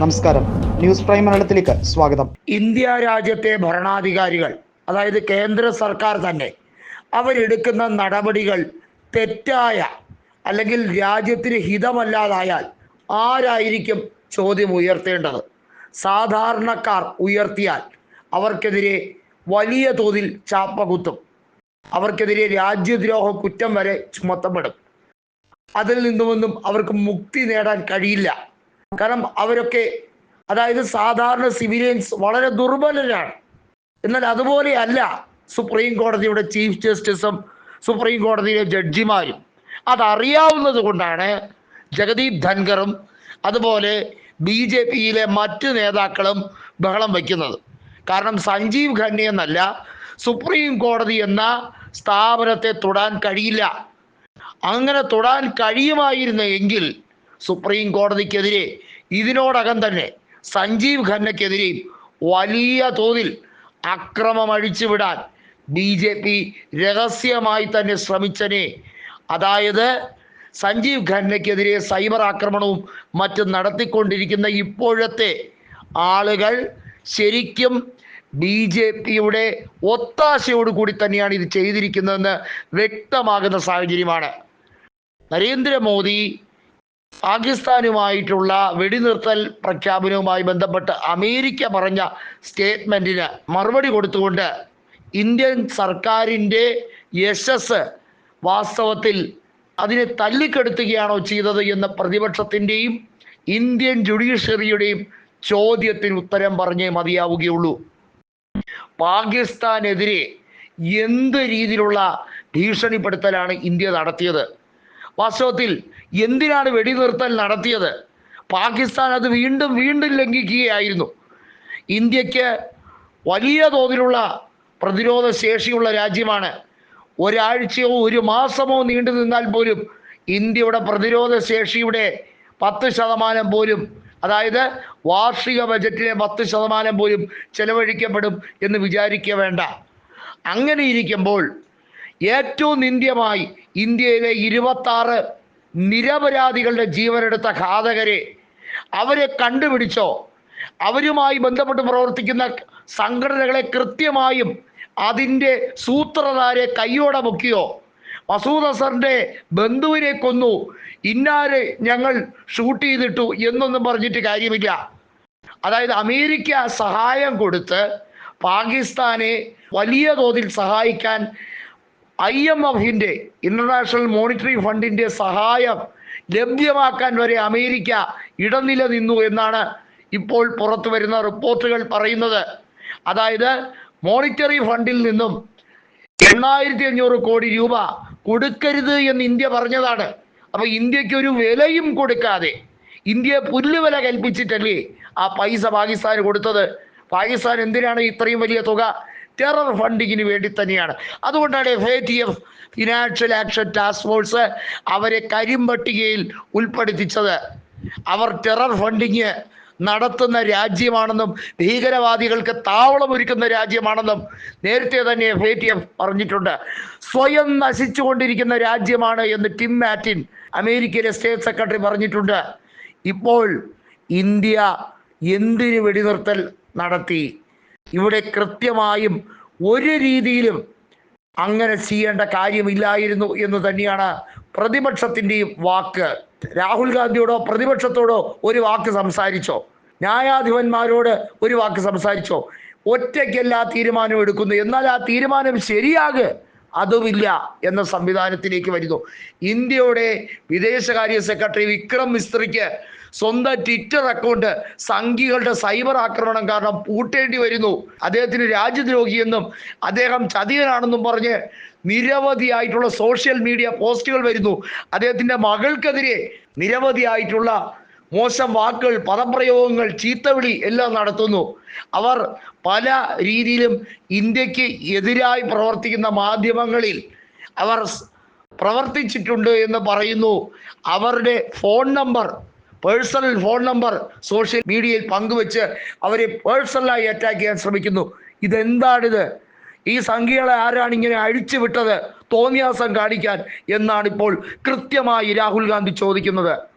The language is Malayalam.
നമസ്കാരം. ന്യൂസ് പ്രൈം മലയാളത്തിലേക്ക് സ്വാഗതം. ഇന്ത്യ രാജ്യത്തെ ഭരണാധികാരികൾ അതായത് കേന്ദ്ര സർക്കാർ തന്നെ അവരെടുക്കുന്ന നടപടികൾ തെറ്റായ അല്ലെങ്കിൽ രാജ്യത്തിന് ഹിതമല്ലാതായാൽ ആരായിരിക്കും ചോദ്യം ഉയർത്തേണ്ടത്? സാധാരണക്കാർ ഉയർത്തിയാൽ അവർക്കെതിരെ വലിയ തോതിൽ ചാപ്പ കുത്തും. അവർക്കെതിരെ രാജ്യദ്രോഹ കുറ്റം വരെ ചുമത്തപ്പെടും. അതിൽ നിന്നുമൊന്നും അവർക്ക് മുക്തി നേടാൻ കഴിയില്ല. കാരണം അവരൊക്കെ അതായത് സാധാരണ സിവിലിയൻസ് വളരെ ദുർബലരാണ്. എന്നാൽ അതുപോലെയല്ല സുപ്രീം കോടതിയുടെ ചീഫ് ജസ്റ്റിസും സുപ്രീം കോടതിയിലെ ജഡ്ജിമാരും. അതറിയാവുന്നത് കൊണ്ടാണ് ജഗദീപ് ധൻഖറും അതുപോലെ ബി ജെ പിയിലെ മറ്റ് നേതാക്കളും ബഹളം വയ്ക്കുന്നത്. കാരണം സഞ്ജീവ് ഖന്ന എന്നല്ല സുപ്രീം കോടതി എന്ന സ്ഥാപനത്തെ തൊടാൻ കഴിയില്ല. അങ്ങനെ തൊടാൻ കഴിയുമായിരുന്നു എങ്കിൽ സുപ്രീം കോടതിക്കെതിരെ ഇതിനോടകം തന്നെ സഞ്ജീവ് ഖന്നയ്ക്കെതിരെയും വലിയ തോതിൽ അക്രമം അഴിച്ചുവിടാൻ ബി ജെ പി രഹസ്യമായി തന്നെ ശ്രമിച്ചനെ. അതായത് സഞ്ജീവ് ഖന്നയ്ക്കെതിരെ സൈബർ ആക്രമണവും മറ്റും നടത്തിക്കൊണ്ടിരിക്കുന്ന ഇപ്പോഴത്തെ ആളുകൾ ശരിക്കും ബി ജെ പിയുടെ ഒത്താശയോട് കൂടി തന്നെയാണ് ഇത് ചെയ്തിരിക്കുന്നതെന്ന് വ്യക്തമാകുന്ന സാഹചര്യമാണ്. നരേന്ദ്രമോദി പാകിസ്ഥാനുമായിട്ടുള്ള വെടിനിർത്തൽ പ്രഖ്യാപനവുമായി ബന്ധപ്പെട്ട് അമേരിക്ക പറഞ്ഞ സ്റ്റേറ്റ്മെന്റിന് മറുപടി കൊടുത്തുകൊണ്ട് ഇന്ത്യൻ സർക്കാരിന്റെ യശസ് വാസ്തവത്തിൽ അതിനെ തല്ലിക്കെടുത്തുകയാണോ ചെയ്തത് എന്ന പ്രതിപക്ഷത്തിന്റെയും ഇന്ത്യൻ ജുഡീഷ്യറിയുടെയും ചോദ്യത്തിന് ഉത്തരം പറഞ്ഞേ മതിയാവുകയുള്ളൂ. പാകിസ്ഥാനെതിരെ എന്ത് രീതിയിലുള്ള ഭീഷണിപ്പെടുത്തലാണ് ഇന്ത്യ നടത്തിയത്? വാസ്തവത്തിൽ എന്തിനാണ് വെടിനിർത്തൽ നടത്തിയത്? പാകിസ്ഥാൻ അത് വീണ്ടും വീണ്ടും ലംഘിക്കുകയായിരുന്നു. ഇന്ത്യയ്ക്ക് വലിയ തോതിലുള്ള പ്രതിരോധ ശേഷിയുള്ള രാജ്യമാണ്. ഒരാഴ്ചയോ ഒരു മാസമോ നീണ്ടു നിന്നാൽ പോലും ഇന്ത്യയുടെ പ്രതിരോധ ശേഷിയുടെ പത്ത് ശതമാനം പോലും അതായത് വാർഷിക ബജറ്റിലെ പത്ത് ശതമാനം പോലും ചെലവഴിക്കപ്പെടും എന്ന് വിചാരിക്കുക വേണ്ട. അങ്ങനെ ഇരിക്കുമ്പോൾ ഏറ്റവും നിന്ദ്യമായി ഇന്ത്യയിലെ ഇരുപത്താറ് നിരപരാധികളുടെ ജീവനെടുത്ത ഘാതകരെ അവരെ കണ്ടുപിടിച്ചോ അവരുമായി ബന്ധപ്പെട്ട് പ്രവർത്തിക്കുന്ന സംഘടനകളെ കൃത്യമായും അതിന്റെ സൂത്രധാരെ കയ്യോടെ മുക്കിയോ? മസൂദ് അസറിന്റെ ബന്ധുവിനെ കൊന്നു. ഇന്നാരെ ഞങ്ങൾ ഷൂട്ട് ചെയ്തിട്ടു എന്നൊന്നും പറഞ്ഞിട്ട് കാര്യമില്ല. അതായത് അമേരിക്ക സഹായം കൊടുത്ത് പാകിസ്ഥാനെ വലിയ തോതിൽ സഹായിക്കാൻ ഐ എം എഫിന്റെ ഇന്റർനാഷണൽ മോണിറ്ററി ഫണ്ടിന്റെ സഹായം ലഭ്യമാക്കാൻ വരെ അമേരിക്ക ഇടനില നിന്നു എന്നാണ് ഇപ്പോൾ പുറത്തു വരുന്ന റിപ്പോർട്ടുകൾ പറയുന്നത്. അതായത് മോണിറ്ററി ഫണ്ടിൽ നിന്നും എണ്ണായിരത്തി അഞ്ഞൂറ് കോടി രൂപ കൊടുക്കരുത് എന്ന് ഇന്ത്യ പറഞ്ഞതാണ്. അപ്പോൾ ഇന്ത്യയ്ക്ക് ഒരു വിലയും കൊടുക്കാതെ ഇന്ത്യയെ പുല്ലുവില കൽപ്പിച്ചിട്ടല്ലേ ആ പൈസ പാകിസ്ഥാന് കൊടുത്തത്? പാകിസ്ഥാൻ എന്തിനാണ് ഇത്രയും വലിയ തുക ടെറർ ഫണ്ടിങ്ങിന് വേണ്ടി തന്നെയാണ്. അതുകൊണ്ടാണ് F A T F financial action task force അവരെ കരിമ്പട്ടികയിൽ ഉൾപ്പെടുത്തിച്ചത്. അവർ ടെറർ ഫണ്ടിങ് നടത്തുന്ന രാജ്യമാണെന്നും ഭീകരവാദികൾക്ക് താവളം ഒരുക്കുന്ന രാജ്യമാണെന്നും നേരത്തെ തന്നെ എഫ് എ ടി എഫ് പറഞ്ഞിട്ടുണ്ട്. സ്വയം നശിച്ചുകൊണ്ടിരിക്കുന്ന രാജ്യമാണ് എന്ന് ടിം മാറ്റിൻ അമേരിക്കയിലെ സ്റ്റേറ്റ് സെക്രട്ടറി പറഞ്ഞിട്ടുണ്ട്. ഇപ്പോൾ ഇന്ത്യ എന്തിന് വെടിനിർത്തൽ നടത്തി? ഇവിടെ കൃത്യമായും ഒരു രീതിയിലും അങ്ങനെ ചെയ്യേണ്ട കാര്യമില്ലായിരുന്നു എന്ന് തന്നെയാണ് പ്രതിപക്ഷത്തിന്റെയും വാക്ക്. രാഹുൽ ഗാന്ധിയോടോ പ്രതിപക്ഷത്തോടോ ഒരു വാക്ക് സംസാരിച്ചോ? ന്യായാധിപന്മാരോട് ഒരു വാക്ക് സംസാരിച്ചോ? ഒറ്റയ്ക്കല്ല തീരുമാനം എടുക്കുന്നു എന്നാൽ ആ തീരുമാനം ശരിയാകെ. അതുമില്ല എന്ന സംവിധാനത്തിലേക്ക് വരുന്നു. ഇന്ത്യയുടെ വിദേശകാര്യ സെക്രട്ടറി വിക്രം മിസ്ത്രിക്ക് സ്വന്തം ട്വിറ്റർ അക്കൗണ്ട് സംഘികളുടെ സൈബർ ആക്രമണം കാരണം പൂട്ടേണ്ടി വരുന്നു. അദ്ദേഹത്തിന് രാജ്യദ്രോഹിയെന്നും അദ്ദേഹം ചതിയനാണെന്നും പറഞ്ഞ് നിരവധിയായിട്ടുള്ള സോഷ്യൽ മീഡിയ പോസ്റ്റുകൾ വരുന്നു. അദ്ദേഹത്തിന്റെ മകൾക്കെതിരെ നിരവധിയായിട്ടുള്ള മോശം വാക്കുകൾ പദപ്രയോഗങ്ങൾ ചീത്തവിളി എല്ലാം നടത്തുന്നു. അവർ പല രീതിയിലും ഇന്ത്യയ്ക്ക് എതിരായി പ്രവർത്തിക്കുന്ന മാധ്യമങ്ങളിൽ അവർ പ്രവർത്തിച്ചിട്ടുണ്ട് എന്ന് പറയുന്നു. അവരുടെ phone number personal phone number social മീഡിയയിൽ പങ്കുവെച്ച് അവരെ പേഴ്സണലായി അറ്റാക്ക് ചെയ്യാൻ ശ്രമിക്കുന്നു. ഇതെന്താണിത്? ഈ സംഖ്യകളെ ആരാണ് ഇങ്ങനെ അഴിച്ചു വിട്ടത് തോന്നിയാസം കാണിക്കാൻ എന്നാണ് ഇപ്പോൾ കൃത്യമായി രാഹുൽ ഗാന്ധി ചോദിക്കുന്നത്.